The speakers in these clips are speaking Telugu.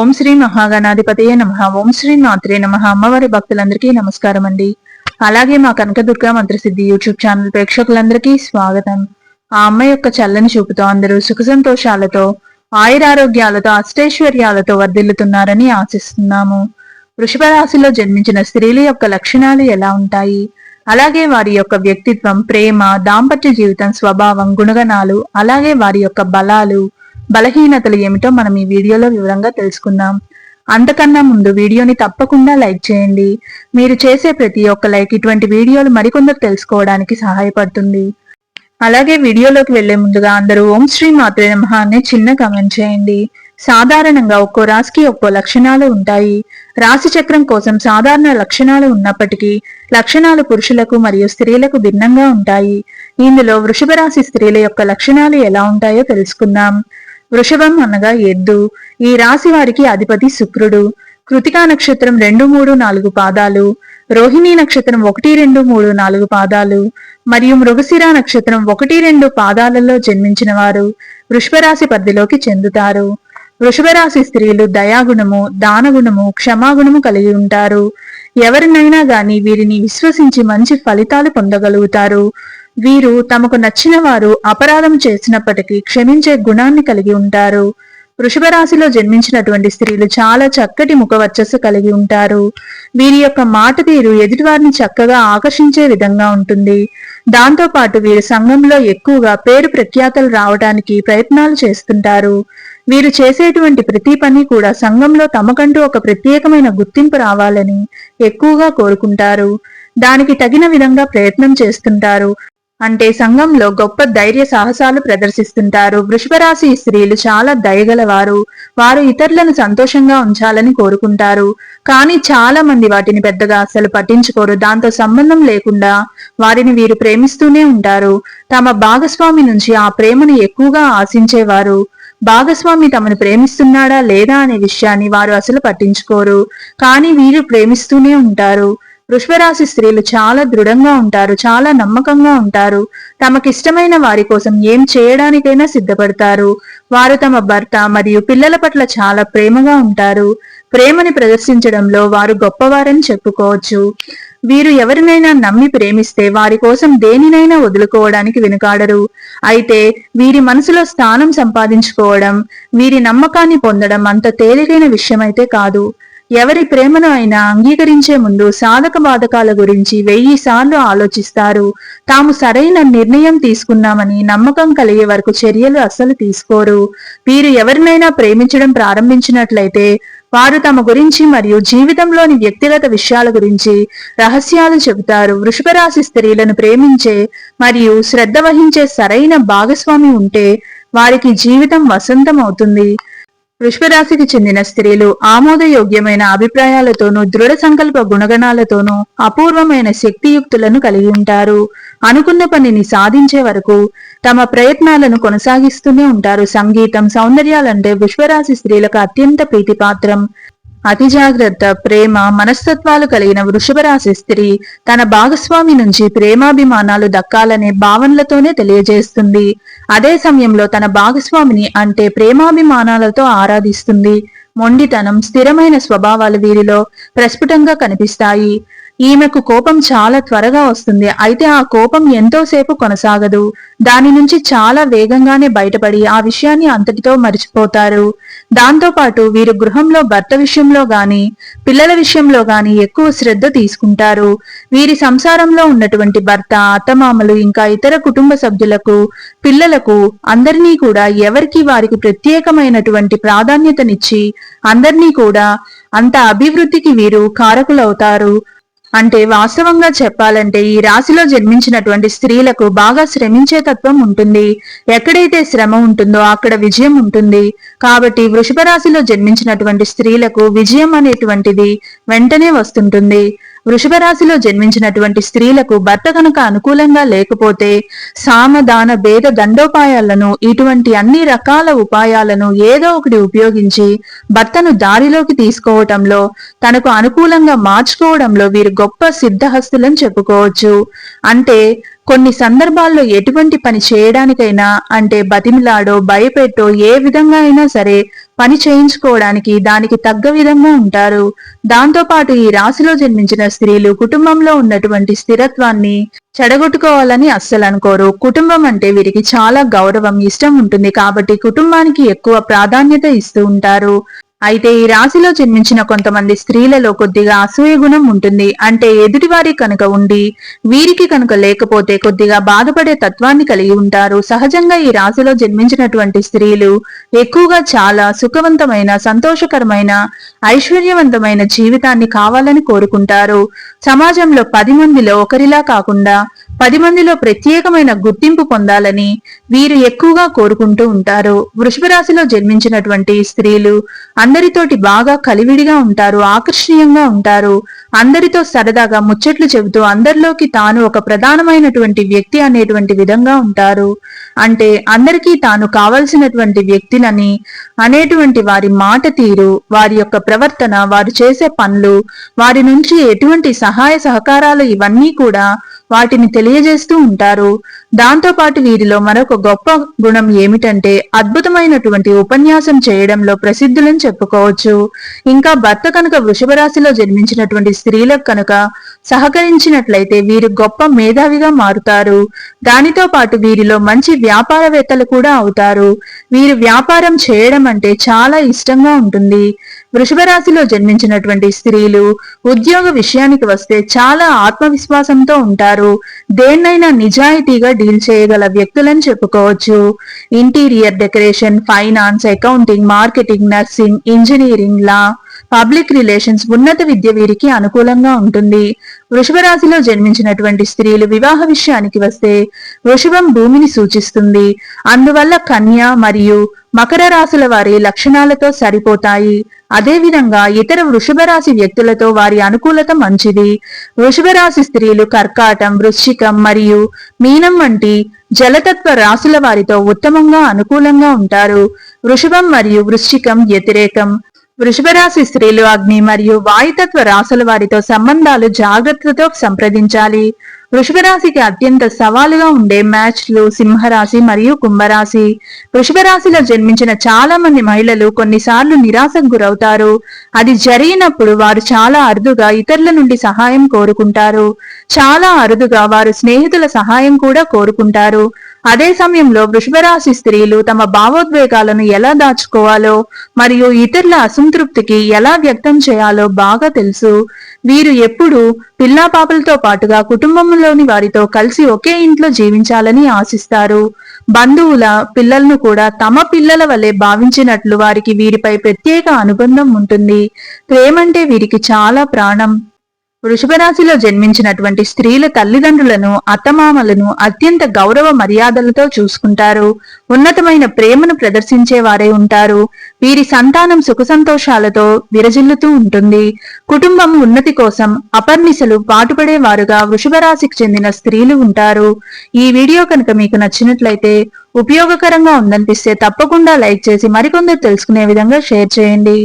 ఓం శ్రీ మహాగణాధిపతయ నమ. ఓం శ్రీ మాత్రే నమ. అమ్మవారి భక్తులందరికీ నమస్కారం అండి. అలాగే మా కనకదుర్గ మంత్రసిద్ధి యూట్యూబ్ ఛానల్ ప్రేక్షకులందరికీ స్వాగతం. ఆ అమ్మ యొక్క చల్లని చూపుతో అందరూ సుఖ సంతోషాలతో ఆయురారోగ్యాలతో అష్టైశ్వర్యాలతో వర్ధిల్లుతున్నారని ఆశిస్తున్నాము. వృషభ రాశిలో జన్మించిన స్త్రీల యొక్క లక్షణాలు ఎలా ఉంటాయి? అలాగే వారి యొక్క వ్యక్తిత్వం ప్రేమ దాంపత్య జీవితం స్వభావం గుణగణాలు అలాగే వారి యొక్క బలాలు బలహీనతలు ఏమిటో మనం ఈ వీడియోలో వివరంగా తెలుసుకుందాం. అంతకన్నా ముందు వీడియోని తప్పకుండా లైక్ చేయండి. మీరు చేసే ప్రతి ఒక్క లైక్ ఇటువంటి వీడియోలు మరికొందరు తెలుసుకోవడానికి సహాయపడుతుంది. అలాగే వీడియోలోకి వెళ్ళే ముందుగా అందరూ ఓం శ్రీ మాత్రే నమః అనే చిన్న కమెంట్ చేయండి. సాధారణంగా ఒక్కో రాశికి ఒక్కో లక్షణాలు ఉంటాయి. రాశి చక్రం కోసం సాధారణ లక్షణాలు ఉన్నప్పటికీ లక్షణాలు పురుషులకు మరియు స్త్రీలకు భిన్నంగా ఉంటాయి. ఇందులో వృషభ రాశి స్త్రీల యొక్క లక్షణాలు ఎలా ఉంటాయో తెలుసుకుందాం. వృషభం అనగా ఎద్దు. ఈ రాశి వారికి అధిపతి శుక్రుడు. కృతికా నక్షత్రం రెండు మూడు నాలుగు పాదాలు. రోహిణీ నక్షత్రం ఒకటి రెండు మూడు నాలుగు పాదాలు. మరియు మృగశిర నక్షత్రం ఒకటి రెండు పాదాలలో జన్మించిన వారు వృషభరాశి పరిధిలోకి చెందుతారు. వృషభరాశి స్త్రీలు దయాగుణము దానగుణము క్షమాగుణము కలిగి ఉంటారు. ఎవరినైనా గాని వీరిని విశ్వసించి మంచి ఫలితాలు పొందగలుగుతారు. వీరు తమకు నచ్చిన వారు అపరాధం చేసినప్పటికీ క్షమించే గుణాన్ని కలిగి ఉంటారు. వృషభ రాశిలో జన్మించినటువంటి స్త్రీలు చాలా చక్కటి ముఖవర్చస్సు కలిగి ఉంటారు. వీరి యొక్క మాట తీరు ఎదుటివారిని చక్కగా ఆకర్షించే విధంగా ఉంటుంది. దాంతో పాటు వీరు సంఘంలో ఎక్కువగా పేరు ప్రఖ్యాతలు రావడానికి ప్రయత్నాలు చేస్తుంటారు. వీరు చేసేటువంటి ప్రతి పని కూడా సంఘంలో తమకంటూ ఒక ప్రత్యేకమైన గుర్తింపు రావాలని ఎక్కువగా కోరుకుంటారు. దానికి తగిన విధంగా ప్రయత్నం చేస్తుంటారు. అంటే సంఘంలో గొప్ప ధైర్య సాహసాలు ప్రదర్శిస్తుంటారు. వృషభరాశి స్త్రీలు చాలా దయగలవారు. వారు ఇతరులను సంతోషంగా ఉంచాలని కోరుకుంటారు. కానీ చాలా మంది వాటిని పెద్దగా అసలు పట్టించుకోరు. దాంతో సంబంధం లేకుండా వారిని వీరు ప్రేమిస్తూనే ఉంటారు. తమ భాగస్వామి నుంచి ఆ ప్రేమను ఎక్కువగా ఆశించేవారు. భాగస్వామి తమను ప్రేమిస్తున్నాడా లేదా అనే విషయాన్ని వారు అసలు పట్టించుకోరు. కానీ వీరు ప్రేమిస్తూనే ఉంటారు. వృషభరాశి స్త్రీలు చాలా దృఢంగా ఉంటారు చాలా నమ్మకంగా ఉంటారు. తమకిష్టమైన వారి కోసం ఏం చేయడానికైనా సిద్ధపడతారు. వారు తమ భర్త మరియు పిల్లల పట్ల చాలా ప్రేమగా ఉంటారు. ప్రేమని ప్రదర్శించడంలో వారు గొప్పవారని చెప్పుకోవచ్చు. వీరు ఎవరినైనా నమ్మి ప్రేమిస్తే వారి కోసం దేనినైనా వదులుకోవడానికి వెనుకాడరు. అయితే వీరి మనసులో స్థానం సంపాదించుకోవడం వీరి నమ్మకాన్ని పొందడం అంత తేలికైన విషయమైతే కాదు. ఎవరి ప్రేమను అయినా అంగీకరించే ముందు సాధక బాధకాల గురించి వెయ్యి సార్లు ఆలోచిస్తారు. తాము సరైన నిర్ణయం తీసుకున్నామని నమ్మకం కలిగే వరకు చర్యలు అస్సలు తీసుకోరు. వీరు ఎవరినైనా ప్రేమించడం ప్రారంభించినట్లయితే వారు తమ గురించి మరియు జీవితంలోని వ్యక్తిగత విషయాల గురించి రహస్యాలు చెబుతారు. వృషభరాశి స్త్రీలను ప్రేమించే మరియు శ్రద్ధ వహించే సరైన భాగస్వామి ఉంటే వారికి జీవితం వసంతం అవుతుంది వృషభరాశికి చెందిన స్త్రీలు ఆమోదయోగ్యమైన అభిప్రాయాలతోనూ దృఢ సంకల్ప గుణగణాలతోనూ అపూర్వమైన శక్తియుక్తులను కలిగి ఉంటారు. అనుకున్న పనిని సాధించే వరకు తమ ప్రయత్నాలను కొనసాగిస్తూనే ఉంటారు. సంగీతం సౌందర్యాలంటే విశ్వరాశి స్త్రీలకు అత్యంత ప్రీతిపాత్రం. అతి జాగ్రత్త ప్రేమ మనస్తత్వాలు కలిగిన వృషభరాశి స్త్రీ తన భాగస్వామి నుంచి ప్రేమాభిమానాలు దక్కాలనే భావనలతోనే తెలియజేస్తుంది. అదే సమయంలో తన భాగస్వామిని అంటే ప్రేమాభిమానాలతో ఆరాధిస్తుంది. మొండితనం స్థిరమైన స్వభావాలు వీరిలో ప్రస్ఫుటంగా కనిపిస్తాయి. ఈమెకు కోపం చాలా త్వరగా వస్తుంది. అయితే ఆ కోపం ఎంతోసేపు కొనసాగదు. దాని నుంచి చాలా వేగంగానే బయటపడి ఆ విషయాన్ని అంతటితో మర్చిపోతారు. దాంతో పాటు వీరు గృహంలో భర్త విషయంలో గాని పిల్లల విషయంలో గాని ఎక్కువ శ్రద్ధ తీసుకుంటారు. వీరి సంసారంలో ఉన్నటువంటి భర్త అత్తమామలు ఇంకా ఇతర కుటుంబ సభ్యులకు పిల్లలకు అందరినీ కూడా ఎవరికి వారికి ప్రత్యేకమైనటువంటి ప్రాధాన్యతనిచ్చి అందరినీ కూడా అంత అభివృద్ధికి వీరు కారకులవుతారు. అంటే వాస్తవంగా చెప్పాలంటే ఈ రాశిలో జన్మించినటువంటి స్త్రీలకు బాగా శ్రమించే తత్వం ఉంటుంది. ఎక్కడైతే శ్రమ ఉంటుందో అక్కడ విజయం ఉంటుంది. కాబట్టి వృషభ రాశిలో జన్మించినటువంటి స్త్రీలకు విజయం అనేటువంటిది వెంటనే వస్తుంటుంది. వృషభ రాశిలో జన్మించినటువంటి స్త్రీలకు భర్త కనుక అనుకూలంగా లేకపోతే సామదాన భేద దండోపాయాలను ఇటువంటి అన్ని రకాల ఉపాయాలను ఏదో ఒకటి ఉపయోగించి భర్తను దారిలోకి తీసుకోవటంలో తనకు అనుకూలంగా మార్చుకోవడంలో వీరు గొప్ప సిద్ధహస్తులని చెప్పుకోవచ్చు. అంటే కొన్ని సందర్భాల్లో ఎటువంటి పని చేయడానికైనా అంటే బతిమిలాడో భయపెట్టో ఏ విధంగా అయినా సరే పని చేయించుకోవడానికి దానికి తగ్గ విధంగా ఉంటారు. దాంతో పాటు ఈ రాశిలో జన్మించిన స్త్రీలు కుటుంబంలో ఉన్నటువంటి స్థిరత్వాన్ని చెడగొట్టుకోవాలని అస్సలు అనుకోరు. కుటుంబం అంటే వీరికి చాలా గౌరవం ఇష్టం ఉంటుంది కాబట్టి కుటుంబానికి ఎక్కువ ప్రాధాన్యత ఇస్తూ ఉంటారు. అయితే ఈ రాశిలో జన్మించిన కొంతమంది స్త్రీలలో కొద్దిగా అసూయ గుణం ఉంటుంది. అంటే ఎదుటివారి కనుక ఉండి వీరికి కనుక లేకపోతే కొద్దిగా బాధపడే తత్వాన్ని కలిగి ఉంటారు. సహజంగా ఈ రాశిలో జన్మించినటువంటి స్త్రీలు ఎక్కువగా చాలా సుఖవంతమైన సంతోషకరమైన ఐశ్వర్యవంతమైన జీవితాన్ని కావాలని కోరుకుంటారు. సమాజంలో పది మందిలో ఒకరిలా కాకుండా పది మందిలో ప్రత్యేకమైన గుర్తింపు పొందాలని వీరు ఎక్కువగా కోరుకుంటూ ఉంటారు. వృషభ రాశిలో జన్మించినటువంటి స్త్రీలు అందరితోటి బాగా కలివిడిగా ఉంటారు ఆకర్షణీయంగా ఉంటారు. అందరితో సరదాగా ముచ్చట్లు చెబుతూ అందరిలోకి తాను ఒక ప్రధానమైనటువంటి వ్యక్తి అనేటువంటి విధంగా ఉంటారు. అంటే అందరికీ తాను కావలసినటువంటి వ్యక్తినని అనేటువంటి వారి మాట తీరు వారి యొక్క ప్రవర్తన వారు చేసే పనులు వారి నుంచి ఎటువంటి సహాయ సహకారాలు ఇవన్నీ కూడా వాటిని తెలియజేస్తూ ఉంటారు. దాంతో పాటు వీరిలో మరొక గొప్ప గుణం ఏమిటంటే అద్భుతమైనటువంటి ఉపన్యాసం చేయడంలో ప్రసిద్ధులని చెప్పుకోవచ్చు. ఇంకా భర్త కనుక వృషభ రాశిలో జన్మించినటువంటి స్త్రీలకు కనుక సహకరించినట్లయితే వీరు గొప్ప మేధావిగా మారుతారు. దానితో పాటు వీరిలో మంచి వ్యాపారవేత్తలు కూడా అవుతారు. వీరు వ్యాపారం చేయడం అంటే చాలా ఇష్టంగా ఉంటుంది. వృషభ రాశిలో జన్మించినటువంటి స్త్రీలు ఉద్యోగ విషయానికి వస్తే చాలా ఆత్మవిశ్వాసంతో ఉంటారు. దేన్నైనా నిజాయితీగా డీల్ చేయగల వ్యక్తులని చెప్పుకోవచ్చు. Interior decoration finance accounting marketing nursing engineering law public relations ఉన్నత విద్య వీరికి అనుకూలంగా ఉంటుంది. వృషభ రాశిలో జన్మించినటువంటి స్త్రీలు వివాహ విషయానికి వస్తే వృషభం భూమిని సూచిస్తుంది. అందువల్ల కన్య మరియు మకర రాశుల వారి లక్షణాలతో సరిపోతాయి. అదేవిధంగా ఇతర వృషభ రాశి వ్యక్తులతో వారి అనుకూలత మంచిది. వృషభ రాశి స్త్రీలు కర్కాటం వృశ్చికం మరియు మీనం వంటి జలతత్వ రాశుల వారితో ఉత్తమంగా అనుకూలంగా ఉంటారు. వృషభం మరియు వృశ్చికం వ్యతిరేకం వృషభ రాశి స్త్రీలు అగ్ని మరియు వాయుతత్వ రాశుల వారితో సంబంధాలు జాగ్రత్తతో సంప్రదించాలి. వృషభ రాశికి అత్యంత సవాలుగా ఉండే మ్యాచ్లు సింహరాశి మరియు కుంభరాశి. వృషభ రాశిలో జన్మించిన చాలా మంది మహిళలు కొన్నిసార్లు నిరాశకు గురవుతారు. అది జరిగినప్పుడు వారు చాలా అరుదుగా ఇతరుల నుండి సహాయం కోరుకుంటారు. చాలా అరుదుగా వారు స్నేహితుల సహాయం కూడా కోరుకుంటారు. అదే సమయంలో వృషభరాశి స్త్రీలు తమ భావోద్వేగాలను ఎలా దాచుకోవాలో మరియు ఇతరుల అసంతృప్తికి ఎలా వ్యక్తం చేయాలో బాగా తెలుసు. వీరు ఎప్పుడూ పిల్లా పాపలతో పాటుగా కుటుంబంలోని వారితో కలిసి ఒకే ఇంట్లో జీవించాలని ఆశిస్తారు. బంధువుల పిల్లలను కూడా తమ పిల్లల వలె భావించినట్లు వారికి వీరిపై ప్రత్యేక అనుబంధం ఉంటుంది. ప్రేమంటే వీరికి చాలా ప్రాణం. వృషభ రాశిలో జన్మించినటువంటి స్త్రీల తల్లిదండ్రులను అత్తమామలను అత్యంత గౌరవ మర్యాదలతో చూసుకుంటారు. ఉన్నతమైన ప్రేమను ప్రదర్శించే వారే ఉంటారు. వీరి సంతానం సుఖ సంతోషాలతో విరజిల్లుతూ ఉంటుంది. కుటుంబం ఉన్నతి కోసం అపర్నిశలు పాటుపడేవారుగా వృషభ రాశికి చెందిన స్త్రీలు ఉంటారు. ఈ వీడియో కనుక మీకు నచ్చినట్లయితే ఉపయోగకరంగా ఉందనిపిస్తే తప్పకుండా లైక్ చేసి మరికొందరు తెలుసుకునే విధంగా షేర్ చేయండి.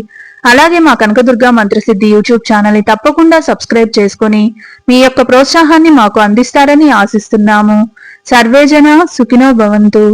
అలాగే మా కనకదుర్గ మంత్రసిద్ధి యూట్యూబ్ ఛానల్ని తప్పకుండా సబ్స్క్రైబ్ చేసుకుని మీ యొక్క ప్రోత్సాహాన్ని మాకు అందిస్తారని ఆశిస్తున్నాము. సర్వేజన సుఖినో భవంతు.